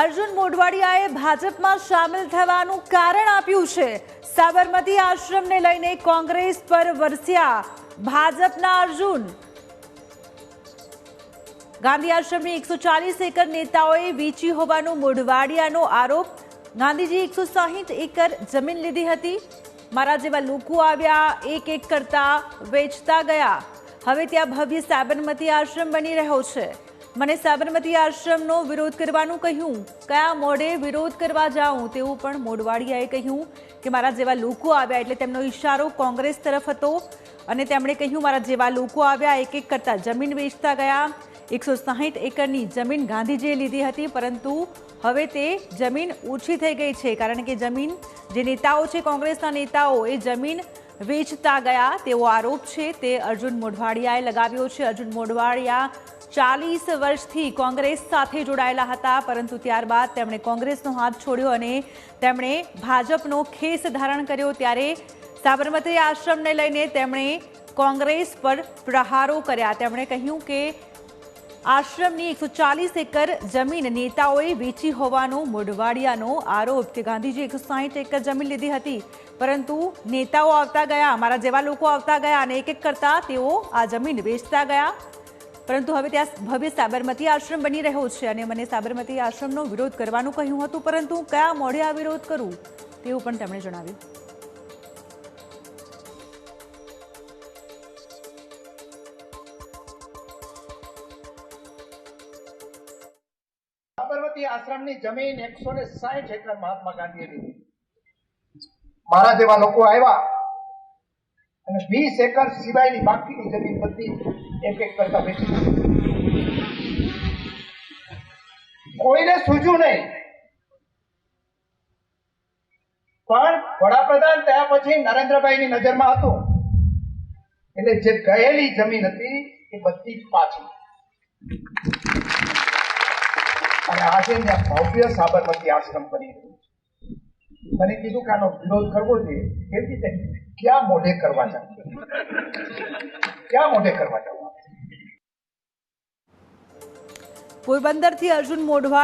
અર્જુન મોઢવાડિયાએ ભાજપમાં સામેલ થવાનું કારણ આપ્યું છે. સાબરમતી આશ્રમને લઈને કોંગ્રેસ પર વરસ્યા ભાજપના અર્જુન. ગાંધી આશ્રમની એકસો ચાલીસ એકર નેતાઓએ વેચી હોવાનો મોઢવાડિયાનો આરોપ. ગાંધીજી એકસો સાહીઠ એકર જમીન લીધી હતી. મારા જેવા લોકો આવ્યા, એક એક કરતા વેચતા ગયા. હવે ત્યાં ભવ્ય સાબરમતી આશ્રમ બની રહ્યો છે. મને સાબરમતી આશ્રમનો વિરોધ કરવાનું કહ્યું. કયા મોઢે વિરોધ કરવા જાઉં તેવું પણ મોઢવાડિયાએ કહ્યું કે મારા જેવા લોકો આવ્યા એટલે તેમનો ઈશારો કોંગ્રેસ તરફ હતો. અને તેમણે કહ્યું, મારા જેવા લોકો આવ્યા એક એક કરતા જમીન વેચતા ગયા. એકસો સાહીઠ એકરની જમીન ગાંધીજીએ લીધી હતી, પરંતુ હવે તે જમીન ઓછી થઈ ગઈ છે. કારણ કે જમીન જે નેતાઓ છે, કોંગ્રેસના નેતાઓ, એ જમીન વેચતા ગયા તેવો આરોપ છે. તે અર્જુન મોઢવાડિયાએ લગાવ્યો છે. અર્જુન મોઢવાડિયા ચાલીસ વર્ષથી કોંગ્રેસ સાથે જોડાયેલા હતા, પરંતુ ત્યારબાદ તેમણે કોંગ્રેસનો હાથ છોડ્યો અને તેમણે ભાજપનો ખેસ ધારણ કર્યો. ત્યારે સાબરમતી આશ્રમને લઈને તેમણે કોંગ્રેસ પર પ્રહારો કર્યા. તેમણે કહ્યું કે આશ્રમની એકસો ચાલીસ એકર જમીન નેતાઓએ વેચી હોવાનો મોઢવાડિયાનો આરોપ કે ગાંધીજી એકસો સાહીઠ એકર જમીન લીધી હતી. પરંતુ નેતાઓ આવતા ગયા, અમારા જેવા લોકો આવતા ગયા અને એક એક કરતા તેઓ આ જમીન વેચતા ગયા. પરંતુ હવે ત્યાં ભવ્ય સાબરમતી આશ્રમ બની રહ્યો છે અને મને સાબરમતી આશ્રમનો વિરોધ કરવાનું કહ્યું હતું, પરંતુ કયા મોઢે આ વિરોધ કરું, તેવું પણ તેમણે જણાવ્યું. સાબરમતી આશ્રમની જમીન એકસો ને સાહીઠ હેક્ટર મહાત્મા ગાંધીએ લીધી. મારા જેવા લોકો આવ્યા અને વીસ એકર સિવાયની બાકીની જમીન બધી એક એક કરતા વેચી કોઈને સૂજ્યું નહીં. પણ વડાપ્રધાન થયા પછી નરેન્દ્રભાઈની નજરમાં હતું. એટલે જે ગયેલી જમીન હતી એ બધી પાછી. અને આજે ત્યાં ભવ્ય સાબરમતી આશ્રમ બની રહ્યું છે. મને કીધું કે આનો વિરોધ કરવો જોઈએ. કેવી રીતે? ક્યાં મોઢે કરવા જાવ? ક્યાં મોઢે કરવા જાવ? પોરબંદરથી અર્જુન મોઢવા